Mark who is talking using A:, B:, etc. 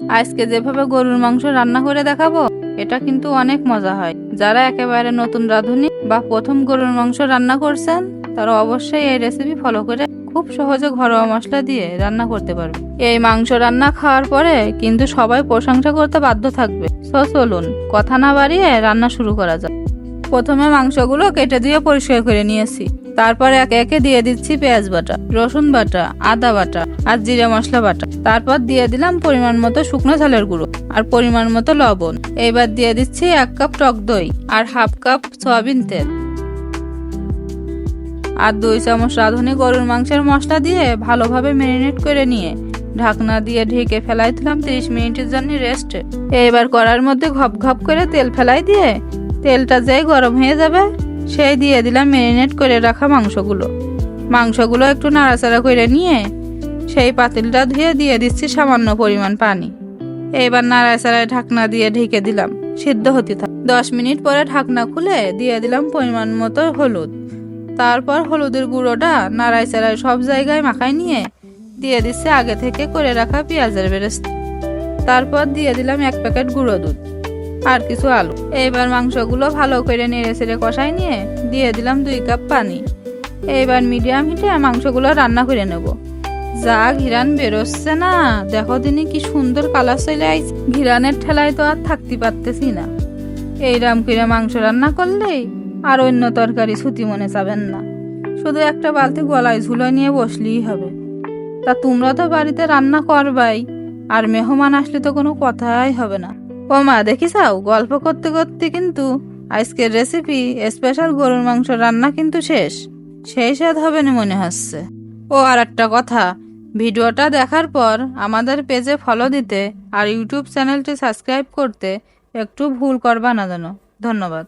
A: আজকে যেভাবে গরুর মাংস রান্না করে দেখাবো, এটা কিন্তু অনেক মজা হয়। যারা একেবারে নতুন রাঁধুনি বা প্রথম গরুর মাংস রান্না করছেন, তারা অবশ্যই এই রেসিপি ফলো করে খুব সহজে ঘরোয়া মশলা দিয়ে রান্না করতে পারবে। এই মাংস রান্না খাওয়ার পরে কিন্তু সবাই প্রশংসা করতে বাধ্য থাকবে। সো চলুন, কথা না বাড়িয়ে রান্না শুরু করা যাক। প্রথমে মাংসগুলো কেটে দিয়ে পরিষ্কার করে নিয়েছি। তারপর এক একে দিয়ে দিচ্ছি পেঁয়াজ বাটা, রসুন বাটা, আদা বাটা আর জিরা মশলা বাটা। তারপর দিয়ে দিলাম পরিমাণ মতো শুকনো ঝালের গুঁড়ো আর পরিমাণ মতো লবণ। এবার দিয়ে দিচ্ছি এক কাপ টক দই আর হাফ কাপ সয়াবিন তেল। আর দুই চামচ রাঁধুনি গরুর মাংসের মশলা দিয়ে ভালোভাবে ম্যারিনেট করে নিয়ে ঢাকনা দিয়ে ঢেকে ফেলাই দিলাম তিরিশ মিনিটের জন্য রেস্টে এবার কড়ার মধ্যে ঘপ ঘপ করে তেল ফেলাই দিয়ে তেলটা যেই গরম হয়ে যাবে সেই দিয়ে দিলাম ম্যারিনেট করে রাখা মাংসগুলো। মাংসগুলো একটু নাড়াচাড়া করে নিয়ে সেই পাতিলটা ধুয়ে দিয়ে দিচ্ছি সামান্য পরিমাণ পানি। এবার নাড়াচাড়ায় ঢাকনা দিয়ে ঢেকে দিলাম, সিদ্ধ হতে থাক। দশ মিনিট পরে ঢাকনা খুলে দিয়ে দিলাম পরিমাণ মতো হলুদ। তারপর হলুদের গুঁড়োটা নাড়াই চাড়াই সব জায়গায় মাখাই নিয়ে দিয়ে দিচ্ছে আগে থেকে করে রাখা পেঁয়াজের বেরেস্তা। তারপর দিয়ে দিলাম এক প্যাকেট গুঁড়ো দুধ। আর কিছু আলু। এইবার মাংসগুলো ভালো করে নেড়ে ছেড়ে কষাই নিয়ে দিয়ে দিলাম দুই কাপ পানি। এইবার মিডিয়াম হিটে মাংসগুলো রান্না করে নেব। যা ঘিরান বেরোচ্ছে না। দেখো দিনই কি সুন্দর কালার চলে আইছে। ঘিরানের ঠেলায় তো আর থাকতে পারতেছি না। এইরাম করে মাংস রান্না করলেই আর অন্য তরকারি ছুটি মনে চাবেন না। শুধু একটা বালতি গলায় ঝুলো নিয়ে বসলেই হবে। তা তোমরা তো বাড়িতে রান্না করবাই। আর মেহমান আসলে তো কোনো কথাই হবে না। ও মা দেখিসাও গল্প করতে করতে কিন্তু আজকের রেসিপি স্পেশাল গরুর মাংস রান্না কিন্তু শেষ। সেই স্বাদ হবে না মনে হচ্ছে। ও আর একটা কথা, ভিডিওটা দেখার পর আমাদের পেজে ফলো দিতে আর ইউটিউব চ্যানেলটি সাবস্ক্রাইব করতে একটু ভুল করবা না যেন। ধন্যবাদ।